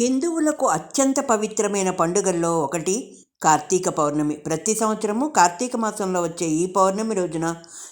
హిందువులకు అత్యంత పవిత్రమైన పండుగల్లో ఒకటి కార్తీక పౌర్ణమి. ప్రతి సంవత్సరము కార్తీక మాసంలో వచ్చే ఈ పౌర్ణమి రోజున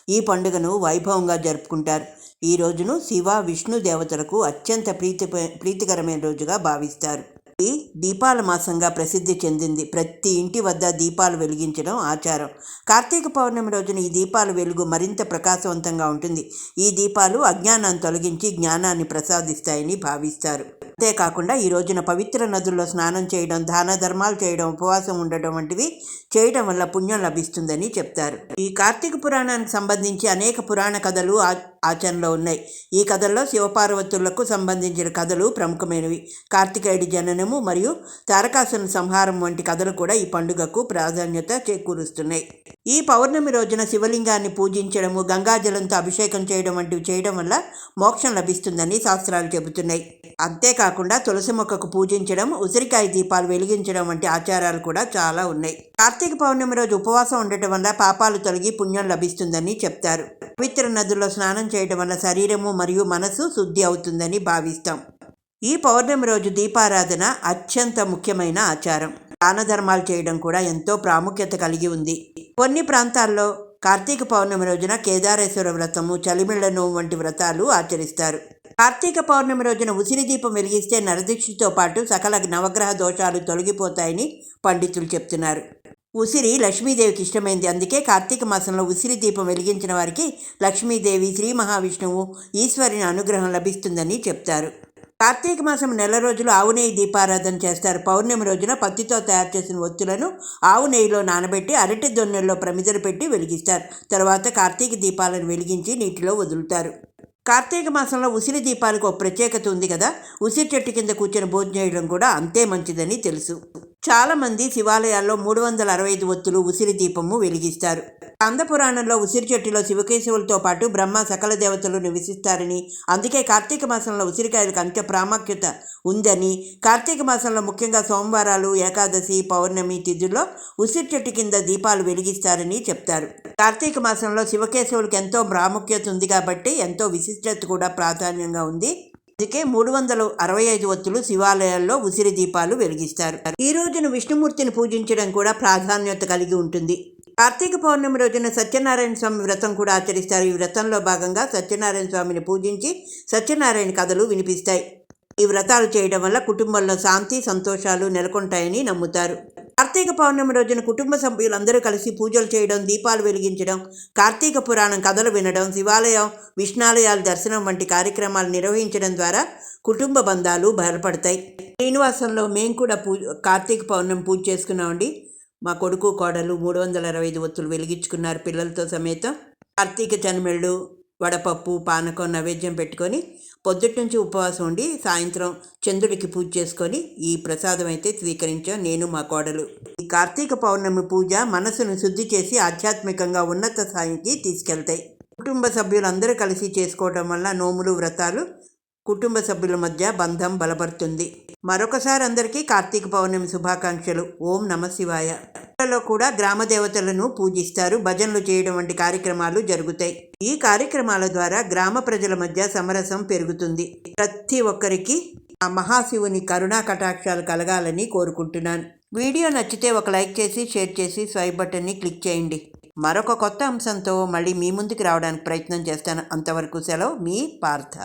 ఈ పండుగను వైభవంగా జరుపుకుంటారు. ఈ రోజును శివ విష్ణు దేవతలకు అత్యంత ప్రీతి ప్రీతికరమైన రోజుగా భావిస్తారు. ఈ దీపాల మాసంగా ప్రసిద్ధి చెందింది. ప్రతి ఇంటి వద్ద దీపాలు వెలిగించడం ఆచారం. కార్తీక పౌర్ణమి రోజున ఈ దీపాల వెలుగు మరింత ప్రకాశవంతంగా ఉంటుంది. ఈ దీపాలు అజ్ఞానాన్ని తొలగించి జ్ఞానాన్ని ప్రసాదిస్తాయని భావిస్తారు. అంతేకాకుండా ఈ రోజున పవిత్ర నదుల్లో స్నానం చేయడం దాన ధర్మాలు చేయడం ఉపవాసం ఉండటం వంటివి చేయడం వల్ల పుణ్యం లభిస్తుందని చెప్తారు. ఈ కార్తీక పురాణానికి సంబంధించి అనేక పురాణ కథలు ఆచరణలో ఉన్నాయి. ఈ కథల్లో శివపార్వతులకు సంబంధించిన కథలు ప్రముఖమైనవి. కార్తికేయుడి జననము మరియు తారకాసుని సంహారం వంటి కథలు కూడా ఈ పండుగకు ప్రాధాన్యత చేకూరుస్తున్నాయి. ఈ పౌర్ణమి రోజున శివలింగాన్ని పూజించడము గంగాజలంతో అభిషేకం చేయడం వంటివి చేయడం వల్ల మోక్షం లభిస్తుందని శాస్త్రాలు చెబుతున్నాయి. కాకుండా తులసి మొక్కకు పూజించడం ఉసిరికాయ దీపాలు వెలిగించడం వంటి ఆచారాలు కూడా చాలా ఉన్నాయి. కార్తీక పౌర్ణమి రోజు ఉపవాసం ఉండటం వల్ల పాపాలు తొలగి పుణ్యం లభిస్తుందని చెప్తారు. పవిత్ర నదుల్లో స్నానం చేయడం వల్ల శరీరము మరియు మనసు శుద్ధి అవుతుందని భావిస్తాం. ఈ పౌర్ణమి రోజు దీపారాధన అత్యంత ముఖ్యమైన ఆచారం. దాన ధర్మాలు చేయడం కూడా ఎంతో ప్రాముఖ్యత కలిగి ఉంది. కొన్ని ప్రాంతాల్లో కార్తీక పౌర్ణమి రోజున కేదారేశ్వర వ్రతము చలిమిళ్ళ నోము వంటి వ్రతాలు ఆచరిస్తారు. కార్తీక పౌర్ణమి రోజున ఉసిరి దీపం వెలిగిస్తే నరదీక్షతో పాటు సకల నవగ్రహ దోషాలు తొలగిపోతాయని పండితులు చెప్తున్నారు. ఉసిరి లక్ష్మీదేవికి ఇష్టమైంది. అందుకే కార్తీక మాసంలో ఉసిరి దీపం వెలిగించిన వారికి లక్ష్మీదేవి శ్రీ మహావిష్ణువు ఈశ్వరుని అనుగ్రహం లభిస్తుందని చెప్తారు. కార్తీక మాసం నెల రోజులు ఆవు నెయ్యి దీపారాధన చేస్తారు. పౌర్ణమి రోజున పత్తితో తయారు చేసిన ఒత్తులను ఆవు నెయ్యిలో నానబెట్టి అరటి దొన్నెల్లో ప్రమిదలు పెట్టి వెలిగిస్తారు. తర్వాత కార్తీక దీపాలను వెలిగించి నీటిలో వదులుతారు. కార్తీక మాసంలో ఉసిరి దీపాలకు ఒక ప్రత్యేకత ఉంది కదా. ఉసిరి చెట్టు కింద కూర్చొని భోజనం చేయడం కూడా అంతే మంచిదని తెలుసు. చాలామంది శివాలయాల్లో మూడు వందల అరవై ఐదు ఒత్తులు ఉసిరి దీపము వెలిగిస్తారు. కందపురాణంలో ఉసిరి చెట్టులో శివకేశవులతో పాటు బ్రహ్మ సకల దేవతలు నివసిస్తారని అందుకే కార్తీక మాసంలో ఉసిరికాయలకు అంత్య ప్రాముఖ్యత ఉందని కార్తీక మాసంలో ముఖ్యంగా సోమవారాలు ఏకాదశి పౌర్ణమి తిథుల్లో ఉసిరి చెట్టు కింద దీపాలు వెలిగిస్తారని చెప్తారు. కార్తీక మాసంలో శివకేశవులకు ఎంతో ప్రాముఖ్యత ఉంది కాబట్టి ఎంతో విశిష్టత కూడా ప్రాధాన్యంగా ఉంది. అందుకే మూడు వందల అరవై ఐదు ఒత్తులు శివాలయాల్లో ఉసిరి దీపాలు వెలిగిస్తారు. ఈ రోజున విష్ణుమూర్తిని పూజించడం కూడా ప్రాధాన్యత కలిగి ఉంటుంది. కార్తీక పౌర్ణమి రోజున సత్యనారాయణ స్వామి వ్రతం కూడా ఆచరిస్తారు. ఈ వ్రతంలో భాగంగా సత్యనారాయణ స్వామిని పూజించి సత్యనారాయణ కథలు వినిపిస్తాయి. ఈ వ్రతాలు చేయడం వల్ల కుటుంబంలో శాంతి సంతోషాలు నెలకొంటాయని నమ్ముతారు. కార్తీక పౌర్ణమి రోజున కుటుంబ సభ్యులందరూ కలిసి పూజలు చేయడం దీపాలు వెలిగించడం కార్తీక పురాణం కథలు వినడం శివాలయం విష్ణాలయాల దర్శనం వంటి కార్యక్రమాలు నిర్వహించడం ద్వారా కుటుంబ బంధాలు బలపడతాయి. శ్రీనివాసంలో మేము కూడా పూజ కార్తీక పౌర్ణమి పూజ చేసుకున్నామండి. మా కొడుకు కోడలు మూడు వందల అరవై ఐదు ఒత్తులు వెలిగించుకున్నారు పిల్లలతో సమేతం. కార్తీక చనిమెళ్ళు వడపప్పు పానకం నైవేద్యం పెట్టుకొని పొద్దుటి నుంచి ఉపవాసం ఉండి సాయంత్రం చంద్రుడికి పూజ చేసుకొని ఈ ప్రసాదం అయితే స్వీకరించాం నేను మా కోడలు. ఈ కార్తీక పౌర్ణమి పూజ మనసును శుద్ధి చేసి ఆధ్యాత్మికంగా ఉన్నత స్థాయికి తీసుకెళ్తాయి. కుటుంబ సభ్యులందరూ కలిసి చేసుకోవడం వల్ల నోములు వ్రతాలు కుటుంబ సభ్యుల మధ్య బంధం బలపడుతుంది మరొకసారి అందరికీ కార్తీక పౌర్ణమి శుభాకాంక్షలు. ఓం నమ శివాయ. లో కూడా గ్రామ దేవతలను పూజిస్తారు. భజనలు చేయడం వంటి కార్యక్రమాలు జరుగుతాయి. ఈ కార్యక్రమాల ద్వారా గ్రామ ప్రజల మధ్య సమరసం పెరుగుతుంది. ప్రతి ఒక్కరికి ఆ మహాశివుని కరుణా కటాక్షాలు కలగాలని కోరుకుంటున్నాను. వీడియో నచ్చితే ఒక లైక్ చేసి షేర్ చేసి స్వైప్ బటన్ని క్లిక్ చేయండి. మరొక కొత్త అంశంతో మళ్ళీ మీ ముందుకు రావడానికి ప్రయత్నం చేస్తాను. అంతవరకు సెలవు మీ పార్థ.